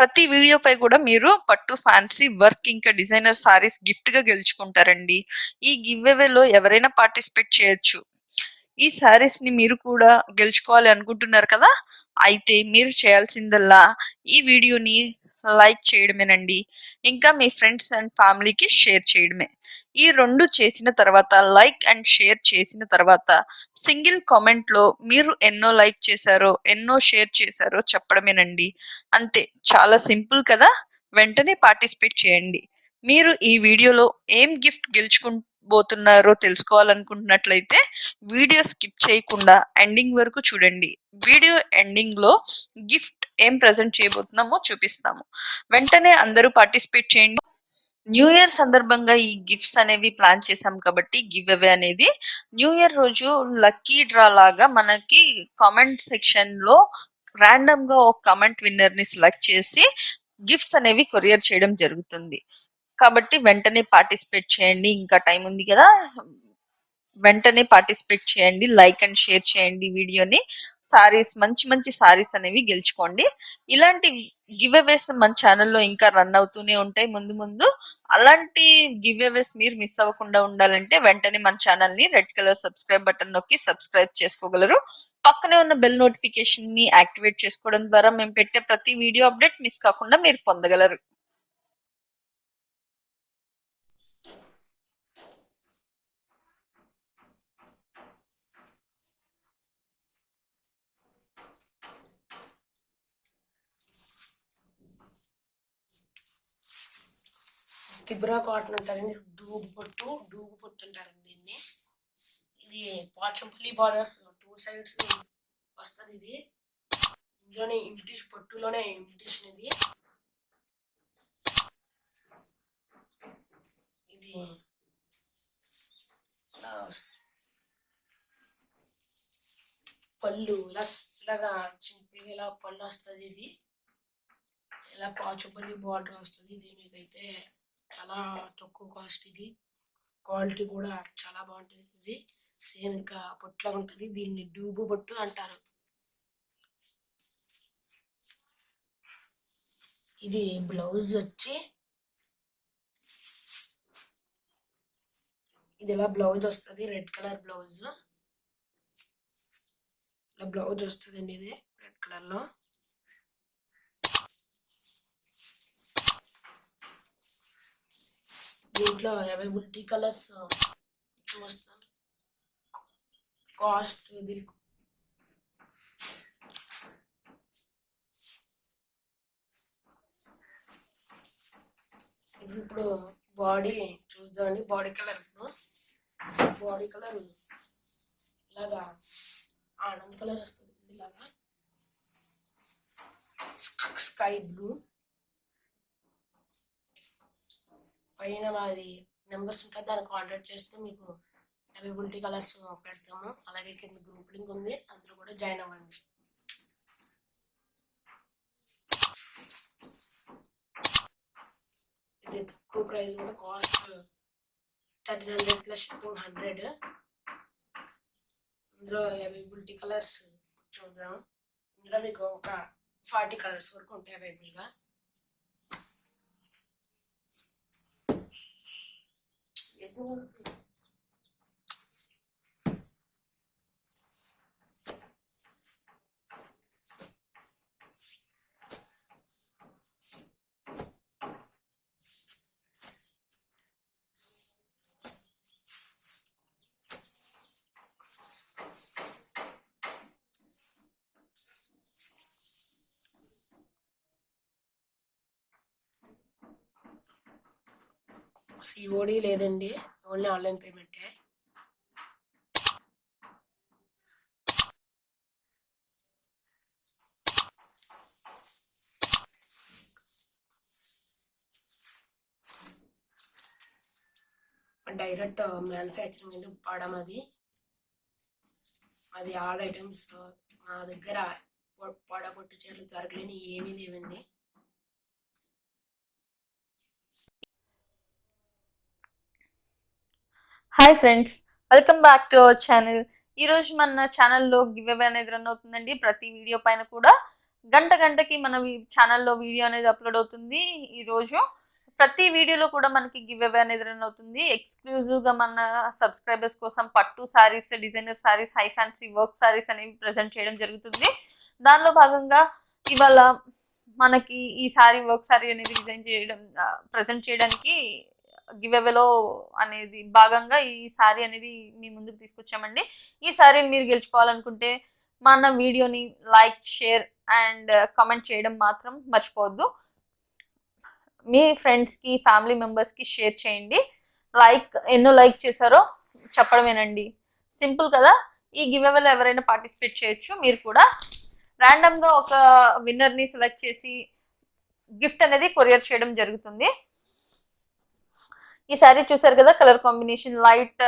ప్రతి వీడియో పై కూడా మీరు పట్టు ఫ్యాన్సీ వర్క్ ఇంకా డిజైనర్ సారీస్ గిఫ్ట్గా గెలుచుకుంటారండి. ఈ గివ్ అవేలో ఎవరైనా పార్టిసిపేట్ చేయొచ్చు. ఈ సారీస్ని మీరు కూడా గెలుచుకోవాలి అనుకుంటున్నారు కదా? అయితే మీరు చేయాల్సిందల్లా ఈ వీడియోని లైక్ చేయడమేనండి. ఇంకా మీ ఫ్రెండ్స్ అండ్ ఫ్యామిలీకి షేర్ చేయడమే. ఈ రెండు చేసిన తర్వాత లైక్ అండ్ షేర్ చేసిన తర్వాత సింగిల్ కామెంట్లో మీరు ఎన్నో లైక్ చేశారో ఎన్నో షేర్ చేశారో చెప్పడమేనండి. అంతే. చాలా సింపుల్ కదా? వెంటనే పార్టిసిపేట్ చేయండి. మీరు ఈ వీడియోలో ఏం గిఫ్ట్ గెలుచుకోబోతున్నారో తెలుసుకోవాలనుకుంటున్నట్లయితే వీడియో స్కిప్ చేయకుండా ఎండింగ్ వరకు చూడండి. వీడియో ఎండింగ్లో గిఫ్ట్ ఏం ప్రజెంట్ చేయబోతున్నామో చూపిస్తాము. వెంటనే అందరూ పార్టిసిపేట్ చేయండి. న్యూ ఇయర్ సందర్భంగా ఈ గిఫ్ట్స్ అనేవి ప్లాన్ చేసాం కాబట్టి గివ్ అవే అనేది. న్యూ ఇయర్ రోజు లక్కీ డ్రా లాగా మనకి కామెంట్ సెక్షన్లో ర్యాండమ్గా ఒక కామెంట్ విన్నర్ని సెలెక్ట్ చేసి గిఫ్ట్స్ అనేవి కొరియర్ చేయడం జరుగుతుంది. కాబట్టి వెంటనే పార్టిసిపేట్ చేయండి. ఇంకా టైం ఉంది కదా. వెంటనే పార్టిసిపేట్ చేయండి లైక్ అండ్ షేర్ చేయండి వీడియోని. సారీస్ మంచి మంచి సారీస్ అనేవి గెలుచుకోండి. ఇలాంటి గివ్ అవేస్ మన ఛానల్లో ఇంకా రన్ అవుతూనే ఉంటాయి ముందు ముందు. అలాంటి గివ్ అవేస్ మీరు మిస్ అవ్వకుండా ఉండాలంటే వెంటనే మన ఛానల్ని రెడ్ కలర్ సబ్స్క్రైబ్ బటన్ నొక్కి సబ్స్క్రైబ్ చేసుకోగలరు. పక్కనే ఉన్న బెల్ నోటిఫికేషన్ని యాక్టివేట్ చేసుకోవడం ద్వారా మేము పెట్టే ప్రతి వీడియో అప్డేట్ మిస్ కాకుండా మీరు పొందగలరు. తిబ్రా కాటన్ అంటారండి డూబు పొట్టు డూబు పొట్టు అంటారండి దీన్ని ఇది పాచంపల్లి బార్డర్స్ టూ సైడ్స్ వస్తుంది ఇది. ఇందులోనే ఇంటిష్ పొట్టులోనే ఇంటిషన్ ఇది. ఇది పళ్ళు ఇలా ఇలాగా సింపుల్గా ఇలా పళ్ళు వస్తుంది ఇది. ఇలా పాచుపల్లి బార్డర్ వస్తుంది. ఇది మీకైతే చాలా తక్కువ కాస్ట్ ఇది. క్వాలిటీ కూడా చాలా బాగుంటుంది. ఇది సేమ్ ఇంకా పొట్టులా ఉంటుంది. దీన్ని డూబు పొట్టు అంటారు. ఇది బ్లౌజ్ వచ్చి ఇది ఇలా బ్లౌజ్ వస్తుంది? Red colour blouse. ఇలా బ్లౌజ్ వస్తుందండి ఇది రెడ్ కలర్ దీంట్లో దీంట్లో అవైలబిలిటీ కలర్స్ చూస్తాను కాస్ట్ దీనికి ఇది ఇప్పుడు బాడీ చూద్దామండి బాడీ కలర్ ఇప్పుడు. బాడీ కలర్ ఇలాగా ఆనంద్ కలర్ వస్తుంది ఇలాగా. Sky blue. పైన మాది నెంబర్స్ ఉంటాయి దాన్ని కాంటాక్ట్ చేస్తే మీకు అవైలబిలిటీ కలర్స్ పెడతాము. అలాగే కింద గ్రూప్ లింక్ ఉంది అందులో కూడా జాయిన్ అవ్వండి. ఇది తక్కువ ప్రైస్ కూడా cost thirteen hundred plus shipping hundred. ఇందులో అవైలబిలిటీ కలర్స్ చూద్దాం. ఇందులో మీకు ఒక ఫార్టీ కలర్స్ వరకు ఉంటాయి అవైలబుల్గా 是五个 సిఓడి లేదండి. ఓన్లీ ఆన్లైన్ పేమెంటే. డైరెక్ట్ మ్యానుఫ్యాక్చరింగ్ అండి ఉప్పాడం అది. అది ఆల్ ఐటమ్స్ మా దగ్గర పొడ పొట్టు చీరలు దొరకలేని ఏమీ లేవండి. Hi friends welcome back to our channel ఈ రోజు మన ఛానల్లో గివ్ అవే అనేది రన్ అవుతుందండి. ప్రతి వీడియో పైన కూడా గంట గంటకి మన ఛానల్లో వీడియో అనేది అప్లోడ్ అవుతుంది ఈ రోజు. ప్రతి వీడియోలో కూడా మనకి గివ్ అవే అనేది రన్ అవుతుంది. ఎక్స్క్లూజివ్గా మన సబ్స్క్రైబర్స్ కోసం పట్టు saris designer saris high fancy work saris అనేవి ప్రజెంట్ చేయడం జరుగుతుంది. దానిలో భాగంగా ఇవాళ మనకి ఈ సారీ వర్క్ సారీ అనేది డిజైన్ చేయడం ప్రజెంట్ చేయడానికి గివ్ అవేలో అనేది భాగంగా ఈ శారీ అనేది మీ ముందుకు తీసుకొచ్చామండి. ఈ శారీని మీరు గెలుచుకోవాలనుకుంటే మన వీడియోని లైక్ షేర్ అండ్ కమెంట్ చేయడం మాత్రం మర్చిపోవద్దు. మీ ఫ్రెండ్స్కి ఫ్యామిలీ మెంబర్స్కి షేర్ చేయండి. లైక్ ఎన్నో లైక్ చేశారో చెప్పడమేనండి. సింపుల్ కదా? ఈ గివ్ అవేలో ఎవరైనా పార్టిసిపేట్ చేయొచ్చు మీరు కూడా. ర్యాండమ్గా ఒక విన్నర్ని సెలెక్ట్ చేసి గిఫ్ట్ అనేది కొరియర్ చేయడం జరుగుతుంది. ఈ శారీ చూసారు కదా కలర్ కాంబినేషన్ లైట్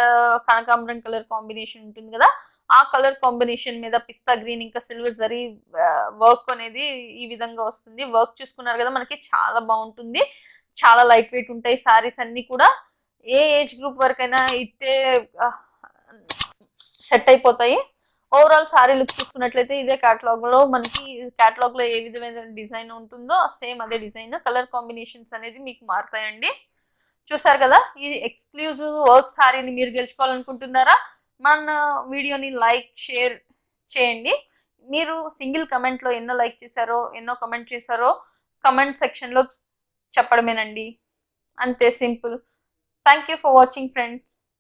కనకాంబరం కలర్ కాంబినేషన్ ఉంటుంది కదా ఆ కలర్ కాంబినేషన్ మీద పిస్తా గ్రీన్ ఇంకా సిల్వర్ జరీ uh, వర్క్ అనేది ఈ విధంగా వస్తుంది. వర్క్ చూసుకున్నారు కదా మనకి చాలా బాగుంటుంది. చాలా లైట్ వెయిట్ ఉంటాయి సారీస్ అన్ని కూడా. ఏ ఏజ్ గ్రూప్ వరకైనా ఇట్టే uh, సెట్ అయిపోతాయి. ఓవరాల్ సారీ లుక్ చూసుకున్నట్లయితే ఇదే కేటలాగ్లో మనకి కేటలాగ్లో ఏ విధమైన డిజైన్ ఉంటుందో సేమ్ అదే డిజైన్ కలర్ కాంబినేషన్స్ అనేది మీకు మారుతాయండి. చూసారు కదా? ఈ ఎక్స్క్లూజివ్ వర్క్ సారీని మీరు గెలుచుకోవాలనుకుంటున్నారా? మన వీడియోని లైక్ షేర్ చేయండి. మీరు సింగిల్ కమెంట్లో ఎన్నో లైక్ చేశారో ఎన్నో కమెంట్ చేశారో కమెంట్ సెక్షన్లో చెప్పడమేనండి. అంతే simple. Thank you for watching friends